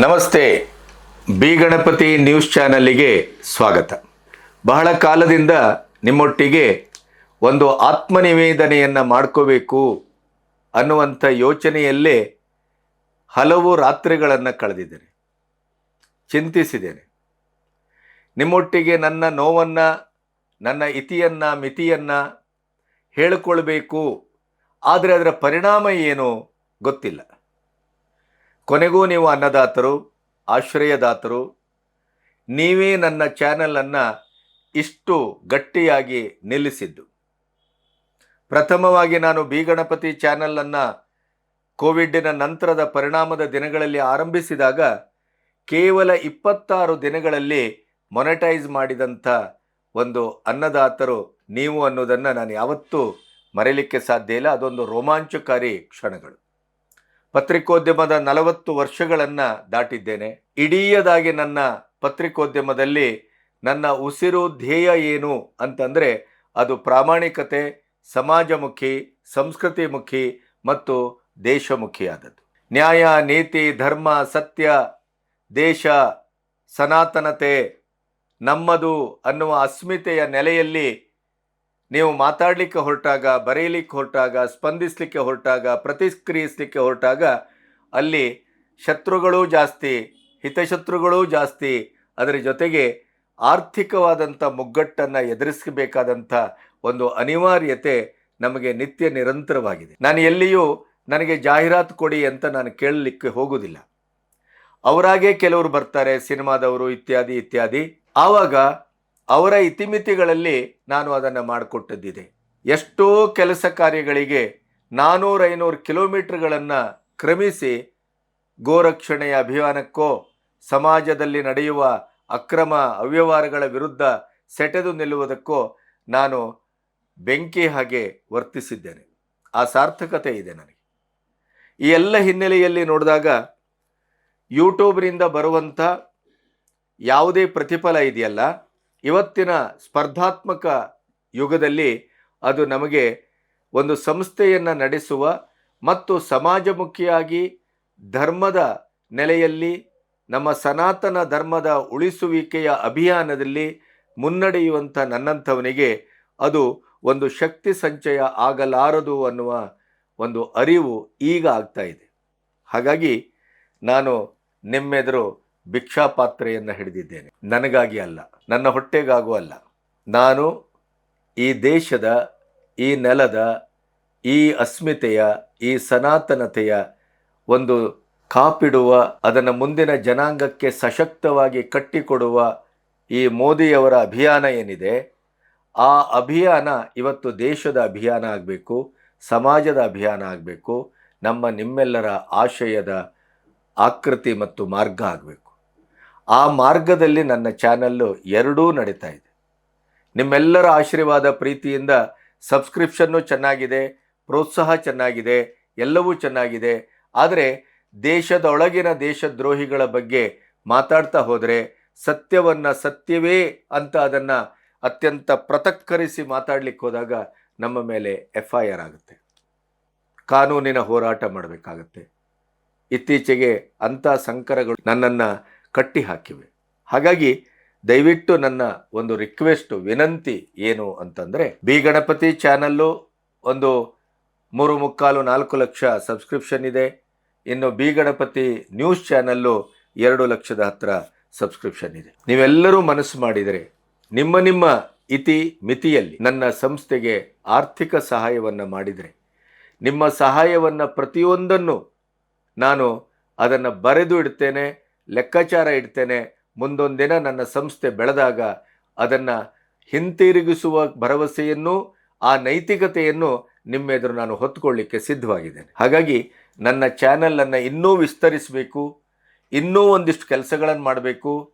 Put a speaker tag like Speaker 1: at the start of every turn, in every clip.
Speaker 1: ನಮಸ್ತೆ. B Ganapati news ಚಾನಲ್ಲಿಗೆ ಸ್ವಾಗತ. ಬಹಳ ಕಾಲದಿಂದ ನಿಮ್ಮೊಟ್ಟಿಗೆ ಒಂದು ಆತ್ಮನಿವೇದನೆಯನ್ನು ಮಾಡ್ಕೋಬೇಕು ಅನ್ನುವಂಥ ಯೋಚನೆಯಲ್ಲೇ ಹಲವು ರಾತ್ರಿಗಳನ್ನು ಕಳೆದಿದ್ದೇನೆ. ಚಿಂತಿಸಿದ್ದೇನೆ. ನಿಮ್ಮೊಟ್ಟಿಗೆ ನನ್ನ ನೋವನ್ನು, ನನ್ನ ಇತಿಯನ್ನು, ಮಿತಿಯನ್ನು ಹೇಳಿಕೊಳ್ಬೇಕು. ಆದರೆ ಅದರ ಪರಿಣಾಮ ಏನು ಗೊತ್ತಿಲ್ಲ. ಕೊನೆಗೂ ನೀವು ಅನ್ನದಾತರು, ಆಶ್ರಯದಾತರು. ನೀವೇ ನನ್ನ ಚಾನಲನ್ನು ಇಷ್ಟು ಗಟ್ಟಿಯಾಗಿ ನಿಲ್ಲಿಸಿದ್ದು. ಪ್ರಥಮವಾಗಿ ನಾನು ಬಿ ಗಣಪತಿ ಚಾನಲನ್ನು ಕೋವಿಡ್ಡಿನ ನಂತರದ ಪರಿಣಾಮದ ದಿನಗಳಲ್ಲಿ ಆರಂಭಿಸಿದಾಗ ಕೇವಲ ಇಪ್ಪತ್ತಾರು ದಿನಗಳಲ್ಲಿ ಮೊನಟೈಸ್ ಮಾಡಿದಂಥ ಒಂದು ಅನ್ನದಾತರು ನೀವು ಅನ್ನೋದನ್ನು ನಾನು ಯಾವತ್ತೂ ಮರೆಯಲಿಕ್ಕೆ ಸಾಧ್ಯ ಇಲ್ಲ. ಅದೊಂದು ರೋಮಾಂಚಕಾರಿ ಕ್ಷಣಗಳು. ಪತ್ರಿಕೋದ್ಯಮದ ನಲವತ್ತು ವರ್ಷಗಳನ್ನು ದಾಟಿದ್ದೇನೆ. ಇಡೀಯದಾಗಿ ನನ್ನ ಪತ್ರಿಕೋದ್ಯಮದಲ್ಲಿ ನನ್ನ ಉಸಿರು ಧ್ಯೇಯ ಏನು ಅಂತಂದರೆ, ಅದು ಪ್ರಾಮಾಣಿಕತೆ, ಸಮಾಜಮುಖಿ, ಸಂಸ್ಕೃತಿಮುಖಿ ಮತ್ತು ದೇಶಮುಖಿಯಾದದ್ದು. ನ್ಯಾಯ, ನೀತಿ, ಧರ್ಮ, ಸತ್ಯ, ದೇಶ, ಸನಾತನತೆ ನಮ್ಮದು ಅನ್ನುವ ಅಸ್ಮಿತೆಯ ನೆಲೆಯಲ್ಲಿ ನೀವು ಮಾತಾಡಲಿಕ್ಕೆ ಹೊರಟಾಗ, ಬರೆಯಲಿಕ್ಕೆ ಹೊರಟಾಗ, ಸ್ಪಂದಿಸಲಿಕ್ಕೆ ಹೊರಟಾಗ, ಪ್ರತಿಕ್ರಿಯಿಸಲಿಕ್ಕೆ ಹೊರಟಾಗ, ಅಲ್ಲಿ ಶತ್ರುಗಳೂ ಜಾಸ್ತಿ, ಹಿತಶತ್ರುಗಳೂ ಜಾಸ್ತಿ, ಅದರ ಜೊತೆಗೆ ಆರ್ಥಿಕವಾದಂಥ ಮುಗ್ಗಟ್ಟನ್ನು ಎದುರಿಸಬೇಕಾದಂಥ ಒಂದು ಅನಿವಾರ್ಯತೆ ನಮಗೆ ನಿತ್ಯ ನಿರಂತರವಾಗಿದೆ. ನಾನು ಎಲ್ಲಿಯೂ ನನಗೆ ಜಾಹೀರಾತು ಕೊಡಿ ಅಂತ ನಾನು ಕೇಳಲಿಕ್ಕೆ ಹೋಗುವುದಿಲ್ಲ. ಅವರಾಗೇ ಕೆಲವರು ಬರ್ತಾರೆ, ಸಿನಿಮಾದವರು ಇತ್ಯಾದಿ ಇತ್ಯಾದಿ. ಆವಾಗ ಅವರ ಇತಿಮಿತಿಗಳಲ್ಲಿ ನಾನು ಅದನ್ನು ಮಾಡಿಕೊಟ್ಟದ್ದಿದೆ. ಎಷ್ಟೋ ಕೆಲಸ ಕಾರ್ಯಗಳಿಗೆ ನಾನ್ನೂರು ಐನೂರು ಕಿಲೋಮೀಟ್ರ್ಗಳನ್ನು ಕ್ರಮಿಸಿ ಗೋರಕ್ಷಣೆಯ ಅಭಿಯಾನಕ್ಕೋ, ಸಮಾಜದಲ್ಲಿ ನಡೆಯುವ ಅಕ್ರಮ ಅವ್ಯವಹಾರಗಳ ವಿರುದ್ಧ ಸೆಟೆದು ನಿಲ್ಲುವುದಕ್ಕೋ ನಾನು ಬೆಂಕಿ ಹಾಗೆ ವರ್ತಿಸಿದ್ದೇನೆ. ಆ ಸಾರ್ಥಕತೆ ಇದೆ ನನಗೆ. ಈ ಎಲ್ಲ ಹಿನ್ನೆಲೆಯಲ್ಲಿ ನೋಡಿದಾಗ ಯೂಟ್ಯೂಬ್ನಿಂದ ಬರುವಂಥ ಯಾವುದೇ ಪ್ರತಿಫಲ ಇದೆಯಲ್ಲ ಇವತ್ತಿನ ಸ್ಪರ್ಧಾತ್ಮಕ ಯುಗದಲ್ಲಿ ಅದು ನಮಗೆ ಒಂದು ಸಂಸ್ಥೆಯನ್ನು ನಡೆಸುವ ಮತ್ತು ಸಮಾಜಮುಖಿಯಾಗಿ ಧರ್ಮದ ನೆಲೆಯಲ್ಲಿ, ನಮ್ಮ ಸನಾತನ ಧರ್ಮದ ಉಳಿಸುವಿಕೆಯ ಅಭಿಯಾನದಲ್ಲಿ ಮುನ್ನಡೆಯುವಂಥ ನನ್ನಂಥವನಿಗೆ ಅದು ಒಂದು ಶಕ್ತಿ ಸಂಚಯ ಆಗಲಾರದು ಅನ್ನುವ ಒಂದು ಅರಿವು ಈಗ ಆಗ್ತಾ ಇದೆ. ಹಾಗಾಗಿ ನಾನು ನಿಮ್ಮೆದುರು ಭಿಕ್ಷಾಪಾತ್ರೆಯನ್ನು ಹಿಡಿದಿದ್ದೇನೆ. ನನಗಾಗಿ ಅಲ್ಲ, ನನ್ನ ಹೊಟ್ಟೆಗಾಗೂ ಅಲ್ಲ. ನಾನು ಈ ದೇಶದ, ಈ ನೆಲದ, ಈ ಅಸ್ಮಿತೆಯ, ಈ ಸನಾತನತೆಯ ಒಂದು ಕಾಪಿಡುವ, ಅದನ್ನು ಮುಂದಿನ ಜನಾಂಗಕ್ಕೆ ಸಶಕ್ತವಾಗಿ ಕಟ್ಟಿಕೊಡುವ ಈ ಮೋದಿಯವರ ಅಭಿಯಾನ ಏನಿದೆ, ಆ ಅಭಿಯಾನ ಇವತ್ತು ದೇಶದ ಅಭಿಯಾನ ಆಗಬೇಕು, ಸಮಾಜದ ಅಭಿಯಾನ ಆಗಬೇಕು, ನಮ್ಮ ನಿಮ್ಮೆಲ್ಲರ ಆಶಯದ ಆಕೃತಿ ಮತ್ತು ಮಾರ್ಗ ಆಗಬೇಕು. ಆ ಮಾರ್ಗದಲ್ಲಿ ನನ್ನ ಚಾನಲ್ಲು ಎರಡೂ ನಡೀತಾ ಇದೆ. ನಿಮ್ಮೆಲ್ಲರ ಆಶೀರ್ವಾದ ಪ್ರೀತಿಯಿಂದ ಸಬ್ಸ್ಕ್ರಿಪ್ಷನ್ನು ಚೆನ್ನಾಗಿದೆ, ಪ್ರೋತ್ಸಾಹ ಚೆನ್ನಾಗಿದೆ, ಎಲ್ಲವೂ ಚೆನ್ನಾಗಿದೆ. ಆದರೆ ದೇಶದೊಳಗಿನ ದೇಶದ್ರೋಹಿಗಳ ಬಗ್ಗೆ ಮಾತಾಡ್ತಾ ಹೋದರೆ ಸತ್ಯವನ್ನು ಸತ್ಯವೇ ಅಂತ ಅದನ್ನು ಅತ್ಯಂತ ಪ್ರತಕ್ಕರಿಸಿ ಮಾತಾಡ್ಲಿಕ್ಕೆ ಹೋದಾಗ ನಮ್ಮ ಮೇಲೆ ಎಫ್ ಐ ಆರ್ ಆಗುತ್ತೆ. ಕಾನೂನಿನ ಹೋರಾಟ ಮಾಡಬೇಕಾಗತ್ತೆ. ಇತ್ತೀಚೆಗೆ ಅಂಥ ಸಂಕರಗಳು ನನ್ನನ್ನು ಕಟ್ಟಿ ಹಾಕಿವೆ ಹಾಗಾಗಿ ದಯವಿಟ್ಟು ನನ್ನ ಒಂದು ರಿಕ್ವೆಸ್ಟ್ ವಿನಂತಿ ಏನು ಅಂತಂದರೆ, ಬಿ ಗಣಪತಿ ಚಾನಲ್ಲು ಒಂದು ಮೂರು ಮುಕ್ಕಾಲು ನಾಲ್ಕು ಲಕ್ಷ ಸಬ್ಸ್ಕ್ರಿಪ್ಷನ್ ಇದೆ. ಇನ್ನು ಬಿ ಗಣಪತಿ ನ್ಯೂಸ್ ಚಾನಲ್ಲು ಎರಡು ಲಕ್ಷದ ಹತ್ರ ಸಬ್ಸ್ಕ್ರಿಪ್ಷನ್ ಇದೆ. ನೀವೆಲ್ಲರೂ ಮನಸ್ಸು ಮಾಡಿದರೆ, ನಿಮ್ಮ ನಿಮ್ಮ ಇತಿ ಮಿತಿಯಲ್ಲಿ ನನ್ನ ಸಂಸ್ಥೆಗೆ ಆರ್ಥಿಕ ಸಹಾಯವನ್ನು ಮಾಡಿದರೆ, ನಿಮ್ಮ ಸಹಾಯವನ್ನು ಪ್ರತಿಯೊಂದನ್ನು ನಾನು ಅದನ್ನು ಬರೆದು ಇಡ್ತೇನೆ. ಲೆಕ್ಕಾಚಾರ ಇಡ್ತೇನೆ. ಮುಂದೊಂದು ದಿನ ನನ್ನ ಸಂಸ್ಥೆ ಬೆಳೆದಾಗ ಅದನ್ನು ಹಿಂತಿರುಗಿಸುವ ಭರವಸೆಯನ್ನು, ಆ ನೈತಿಕತೆಯನ್ನು ನಿಮ್ಮೆದುರು ನಾನು ಹೊತ್ಕೊಳ್ಳಿಕ್ಕೆ ಸಿದ್ಧವಾಗಿದ್ದೇನೆ. ಹಾಗಾಗಿ ನನ್ನ ಚಾನಲನ್ನು ಇನ್ನೂ ವಿಸ್ತರಿಸಬೇಕು, ಇನ್ನೂ ಒಂದಿಷ್ಟು ಕೆಲಸಗಳನ್ನು ಮಾಡಬೇಕು.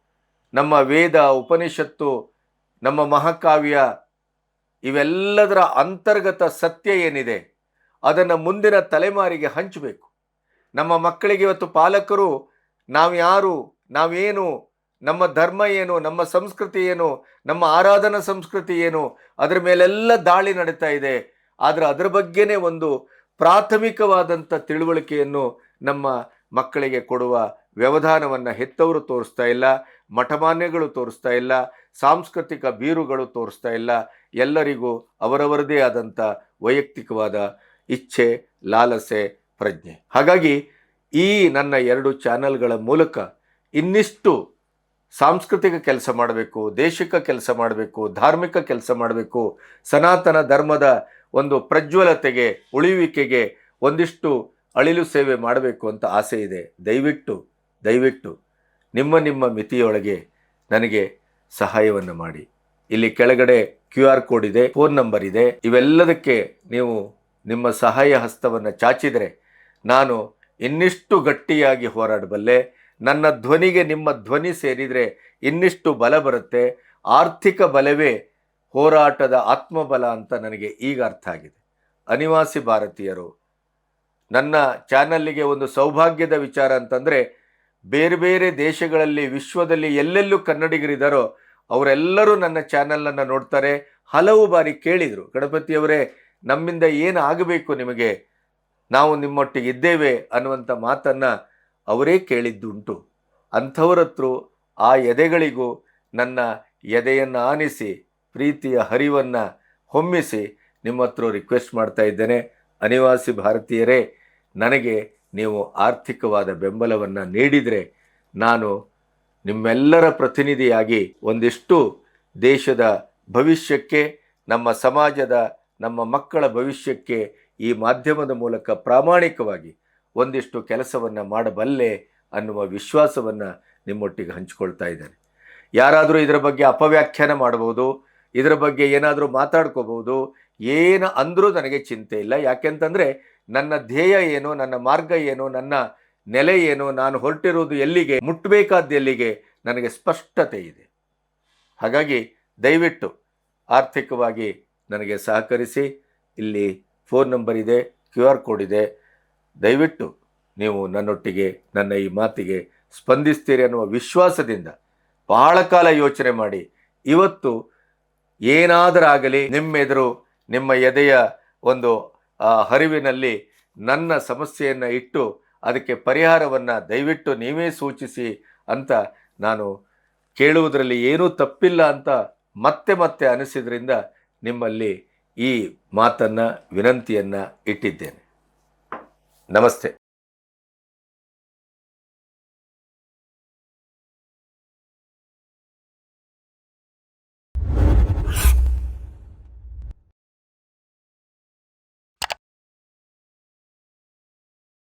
Speaker 1: ನಮ್ಮ ವೇದ, ಉಪನಿಷತ್ತು, ನಮ್ಮ ಮಹಾಕಾವ್ಯ ಇವೆಲ್ಲದರ ಅಂತರ್ಗತ ಸತ್ಯ ಏನಿದೆ ಅದನ್ನು ಮುಂದಿನ ತಲೆಮಾರಿಗೆ ಹಂಚಬೇಕು. ನಮ್ಮ ಮಕ್ಕಳಿಗೆ ಇವತ್ತು ಪಾಲಕರು ನಾವು ಯಾರು? ನಾವೇನು ನಮ್ಮ ಧರ್ಮ ಏನು? ನಮ್ಮ ಸಂಸ್ಕೃತಿ ಏನು? ನಮ್ಮ ಆರಾಧನಾ ಸಂಸ್ಕೃತಿ ಏನು? ಅದರ ಮೇಲೆಲ್ಲ ದಾಳಿ ನಡೀತಾ ಇದೆ. ಆದರೆ ಅದರ ಬಗ್ಗೆನೇ ಒಂದು ಪ್ರಾಥಮಿಕವಾದಂಥ ತಿಳುವಳಿಕೆಯನ್ನು ನಮ್ಮ ಮಕ್ಕಳಿಗೆ ಕೊಡುವ ವ್ಯವಧಾನವನ್ನು ಹೆತ್ತವರು ತೋರಿಸ್ತಾ ಇಲ್ಲ, ಮಠಮಾನ್ಯಗಳು ತೋರಿಸ್ತಾ ಇಲ್ಲ, ಸಾಂಸ್ಕೃತಿಕ ಬೀರುಗಳು ತೋರಿಸ್ತಾ ಇಲ್ಲ. ಎಲ್ಲರಿಗೂ ಅವರವರದೇ ಆದಂಥ ವೈಯಕ್ತಿಕವಾದ ಇಚ್ಛೆ, ಲಾಲಸೆ, ಪ್ರಜ್ಞೆ. ಹಾಗಾಗಿ ಈ ನನ್ನ ಎರಡು ಚಾನೆಲ್ಗಳ ಮೂಲಕ ಇನ್ನಿಷ್ಟು ಸಾಂಸ್ಕೃತಿಕ ಕೆಲಸ ಮಾಡಬೇಕು, ದೇಶಿಕ ಕೆಲಸ ಮಾಡಬೇಕು, ಧಾರ್ಮಿಕ ಕೆಲಸ ಮಾಡಬೇಕು, ಸನಾತನ ಧರ್ಮದ ಒಂದು ಪ್ರಜ್ವಲತೆಗೆ ಉಳಿಯುವಿಕೆಗೆ ಒಂದಿಷ್ಟು ಅಳಿಲು ಸೇವೆ ಮಾಡಬೇಕು ಅಂತ ಆಸೆ ಇದೆ. ದಯವಿಟ್ಟು ದಯವಿಟ್ಟು ನಿಮ್ಮ ನಿಮ್ಮ ಮಿತಿಯೊಳಗೆ ನನಗೆ ಸಹಾಯವನ್ನು ಮಾಡಿ. ಇಲ್ಲಿ ಕೆಳಗಡೆ ಕ್ಯೂ ಆರ್ ಕೋಡ್ ಇದೆ, ಫೋನ್ ನಂಬರ್ ಇದೆ. ಇವೆಲ್ಲದಕ್ಕೆ ನೀವು ನಿಮ್ಮ ಸಹಾಯ ಹಸ್ತವನ್ನು ಚಾಚಿದರೆ ನಾನು ಇನ್ನಿಷ್ಟು ಗಟ್ಟಿಯಾಗಿ ಹೋರಾಡಬಲ್ಲೆ ನನ್ನ ಧ್ವನಿಗೆ ನಿಮ್ಮ ಧ್ವನಿ ಸೇರಿದರೆ ಇನ್ನಿಷ್ಟು ಬಲ ಬರುತ್ತೆ, ಆರ್ಥಿಕ ಬಲವೇ ಹೋರಾಟದ ಆತ್ಮಬಲ ಅಂತ ನನಗೆ ಈಗ ಅರ್ಥ ಆಗಿದೆ. ಅನಿವಾಸಿ ಭಾರತೀಯರು, ನನ್ನ ಚಾನಲ್ಲಿಗೆ ಒಂದು ಸೌಭಾಗ್ಯದ ವಿಚಾರ ಅಂತಂದರೆ, ಬೇರೆ ಬೇರೆ ದೇಶಗಳಲ್ಲಿ, ವಿಶ್ವದಲ್ಲಿ ಎಲ್ಲೆಲ್ಲೂ ಕನ್ನಡಿಗರಿದ್ದಾರೋ ಅವರೆಲ್ಲರೂ ನನ್ನ ಚಾನಲನ್ನು ನೋಡ್ತಾರೆ. ಹಲವು ಬಾರಿ ಕೇಳಿದರು, ಗಣಪತಿಯವರೇ, ನಮ್ಮಿಂದ ಏನು ಆಗಬೇಕು ನಿಮಗೆ? ನಾವು ನಿಮ್ಮೊಟ್ಟಿಗೆ ಇದ್ದೇವೆ ಅನ್ನುವಂಥ ಮಾತನ್ನು ಅವರೇ ಕೇಳಿದ್ದುಂಟು. ಅಂಥವರತ್ರ ಆ ಎದೆಗಳಿಗೂ ನನ್ನ ಎದೆಯನ್ನು ಆನಿಸಿ ಪ್ರೀತಿಯ ಹರಿವನ್ನು ಹೊಮ್ಮಿಸಿ ನಿಮ್ಮ ಹತ್ರ ರಿಕ್ವೆಸ್ಟ್ ಮಾಡ್ತಾ ಇದ್ದೇನೆ. ಅನಿವಾಸಿ ಭಾರತೀಯರೇ, ನನಗೆ ನೀವು ಆರ್ಥಿಕವಾದ ಬೆಂಬಲವನ್ನು ನೀಡಿದರೆ ನಾನು ನಿಮ್ಮೆಲ್ಲರ ಪ್ರತಿನಿಧಿಯಾಗಿ ಒಂದಿಷ್ಟು ದೇಶದ ಭವಿಷ್ಯಕ್ಕೆ, ನಮ್ಮ ಸಮಾಜದ, ನಮ್ಮ ಮಕ್ಕಳ ಭವಿಷ್ಯಕ್ಕೆ ಈ ಮಾಧ್ಯಮದ ಮೂಲಕ ಪ್ರಾಮಾಣಿಕವಾಗಿ ಒಂದಿಷ್ಟು ಕೆಲಸವನ್ನು ಮಾಡಬಲ್ಲೆ ಅನ್ನುವ ವಿಶ್ವಾಸವನ್ನು ನಿಮ್ಮೊಟ್ಟಿಗೆ ಹಂಚಿಕೊಳ್ತಾ ಇದ್ದೇನೆ. ಯಾರಾದರೂ ಇದರ ಬಗ್ಗೆ ಅಪವ್ಯಾಖ್ಯಾನ ಮಾಡಬಹುದು, ಇದರ ಬಗ್ಗೆ ಏನಾದರೂ ಮಾತಾಡ್ಕೋಬಹುದು, ಏನು ಅಂದರೂ ನನಗೆ ಚಿಂತೆ ಇಲ್ಲ. ಯಾಕೆಂತಂದರೆ ನನ್ನ ಧ್ಯೇಯ ಏನು, ನನ್ನ ಮಾರ್ಗ ಏನು, ನನ್ನ ನೆಲೆ ಏನು, ನಾನು ಹೊರಟಿರುವುದು ಎಲ್ಲಿಗೆ ಮುಟ್ಟಬೇಕಾದ ಎಲ್ಲಿಗೆ ನನಗೆ ಸ್ಪಷ್ಟತೆ ಇದೆ. ಹಾಗಾಗಿ ದಯವಿಟ್ಟು ಆರ್ಥಿಕವಾಗಿ ನನಗೆ ಸಹಕರಿಸಿ, ಇಲ್ಲಿ ಫೋನ್ ನಂಬರ್ ಇದೆ, ಕ್ಯೂ ಆರ್ ಕೋಡ್ ಇದೆ. ದಯವಿಟ್ಟು ನೀವು ನನ್ನೊಟ್ಟಿಗೆ, ನನ್ನ ಈ ಮಾತಿಗೆ ಸ್ಪಂದಿಸ್ತೀರಿ ಅನ್ನುವ ವಿಶ್ವಾಸದಿಂದ ಬಹಳ ಕಾಲ ಯೋಚನೆ ಮಾಡಿ. ಇವತ್ತು ಏನಾದರಾಗಲಿ, ನಿಮ್ಮೆದುರು, ನಿಮ್ಮ ಎದೆಯ ಒಂದು ಹರಿವಿನಲ್ಲಿ ನನ್ನ ಸಮಸ್ಯೆಯನ್ನು ಇಟ್ಟು ಅದಕ್ಕೆ ಪರಿಹಾರವನ್ನು ದಯವಿಟ್ಟು ನೀವೇ ಸೂಚಿಸಿ ಅಂತ ನಾನು ಕೇಳುವುದರಲ್ಲಿ ಏನೂ ತಪ್ಪಿಲ್ಲ ಅಂತ ಮತ್ತೆ ಮತ್ತೆ ಅನಿಸಿದ್ರಿಂದ ನಿಮ್ಮಲ್ಲಿ ಈ ಮಾತನ್ನು ವಿನಂತಿಯನ್ನು ಇಟ್ಟಿದ್ದೇನೆ. ನಮಸ್ತೆ.